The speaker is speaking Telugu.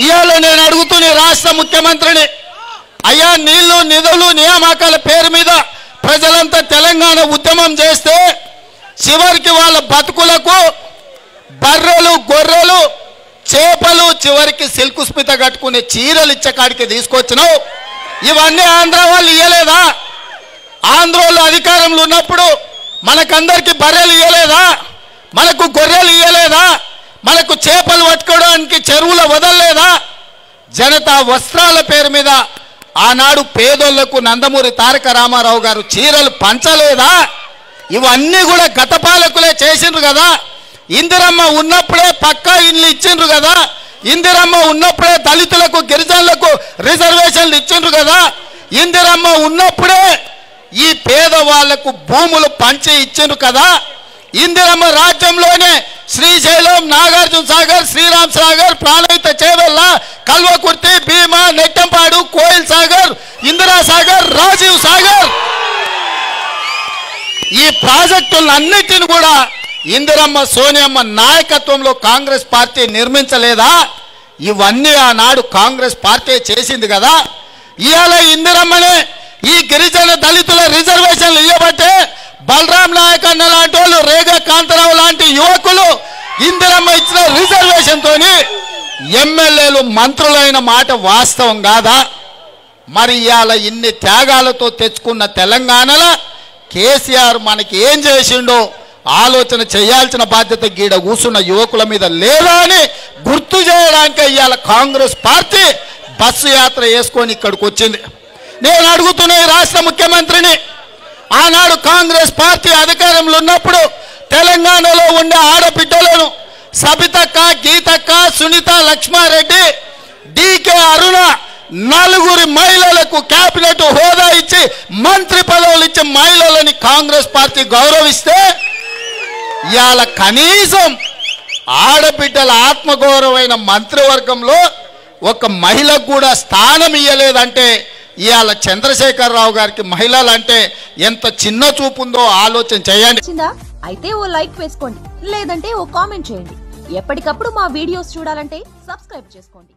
ఇవాళ నేను అడుగుతున్న రాష్ట్ర ముఖ్యమంత్రిని అయ్యా నీళ్ళు నిధులు నియామకాల పేరు మీద ప్రజలంతా తెలంగాణ ఉద్యమం చేస్తే చివరికి వాళ్ళ బతుకులకు బర్రెలు గొర్రెలు చేపలు చివరికి సిల్కు స్మిత కట్టుకునే చీరలు ఇచ్చే కాడికి తీసుకొచ్చినావు. ఇవన్నీ ఆంధ్ర వాళ్ళు ఇయ్యలేదా? ఆంధ్రోళ్ళు అధికారంలో ఉన్నప్పుడు మనకందరికి బర్రెలు ఇవ్వలేదా మనకు గొర్రెలు ఇవ్వలేదా మనకు చేపలు పట్టుకోవడానికి చెరువులు వదలలేదా? జనతా వస్త్రాల పేరు మీద ఆనాడు పేదోళ్ళకు నందమూరి తారక రామారావు గారు చీరలు పంచలేదా? ఇవన్నీ కూడా గత పాలకులే చేసిండ్రు కదా? ఇందిరమ్మ ఉన్నప్పుడే పక్కా ఇల్లు ఇచ్చిండ్రు కదా? ఇందిరమ్మ ఉన్నప్పుడే దళితులకు గిరిజనులకు రిజర్వేషన్లు ఇచ్చిండ్రు కదా? ఇందిరమ్మ ఉన్నప్పుడే ఈ పేదవాళ్ళకు భూములు పంచి ఇచ్చాను కదా? ఇందిరమ్మ రాజ్యంలోనే శ్రీశైలం నాగార్జున సాగర్ శ్రీరామ్ సాగర్ ప్రాణహిత చేవెళ్ళ కల్వకుర్తి భీమా నెట్టంపాడు కోయిల్ సాగర్ ఇందిరా సాగర్ రాజీవ్ సాగర్. ఈ ప్రాజెక్టులన్నిటిని కూడా ఇందిరమ్మ సోనియమ్మ నాయకత్వంలో కాంగ్రెస్ పార్టీ నిర్మించలేదా? ఇవన్నీ ఆనాడు కాంగ్రెస్ పార్టీ చేసింది కదా? ఇవాళ ఇందిరమ్మనే ఈ గిరిజన దళితుల రిజర్వేషన్లు ఇవ్వబట్టే బలరాం నాయక్ అన్న లాంటి వాళ్ళు రేగా కాంతారావు లాంటి యువకులు ఇందిరమ్మ ఇచ్చిన రిజర్వేషన్ తోని ఎమ్మెల్యేలు మంత్రులైన మాట వాస్తవం కాదా? మరి ఇవాళ ఇన్ని త్యాగాలతో తెచ్చుకున్న తెలంగాణలో కేసీఆర్ మనకి ఏం చేసిండో ఆలోచన చేయాల్సిన బాధ్యత గీడ కూసున్న యువకుల మీద లేదా అని గుర్తు చేయడానికి ఇవాళ కాంగ్రెస్ పార్టీ బస్సు యాత్ర వేసుకొని ఇక్కడికి వచ్చింది. నేను అడుగుతున్న రాష్ట్ర ముఖ్యమంత్రిని ఆనాడు కాంగ్రెస్ పార్టీ అధికారంలో ఉన్నప్పుడు తెలంగాణలో ఉండే ఆడబిడ్డలను సబితక్క గీతక్క సునీత లక్ష్మారెడ్డి డికే అరుణ నలుగురి మహిళలకు కేబినెట్ హోదా ఇచ్చి మంత్రి పదవులు ఇచ్చి మహిళలని కాంగ్రెస్ పార్టీ గౌరవిస్తే ఇవాళ కనీసం ఆడబిడ్డల ఆత్మగౌరవమైన మంత్రివర్గంలో ఒక మహిళకు కూడా స్థానం ఇయ్యలేదంటే ఇవాళ చంద్రశేఖరరావు గారికి మహిళలంటే ఎంత చిన్న చూపు ఉందో ఆలోచన చేయండి. అయితే ఓ లైక్ వేసుకోండి లేదంటే ఓ కామెంట్ చేయండి. ఎప్పటికప్పుడు మా వీడియోస్ చూడాలంటే సబ్స్క్రైబ్ చేసుకోండి.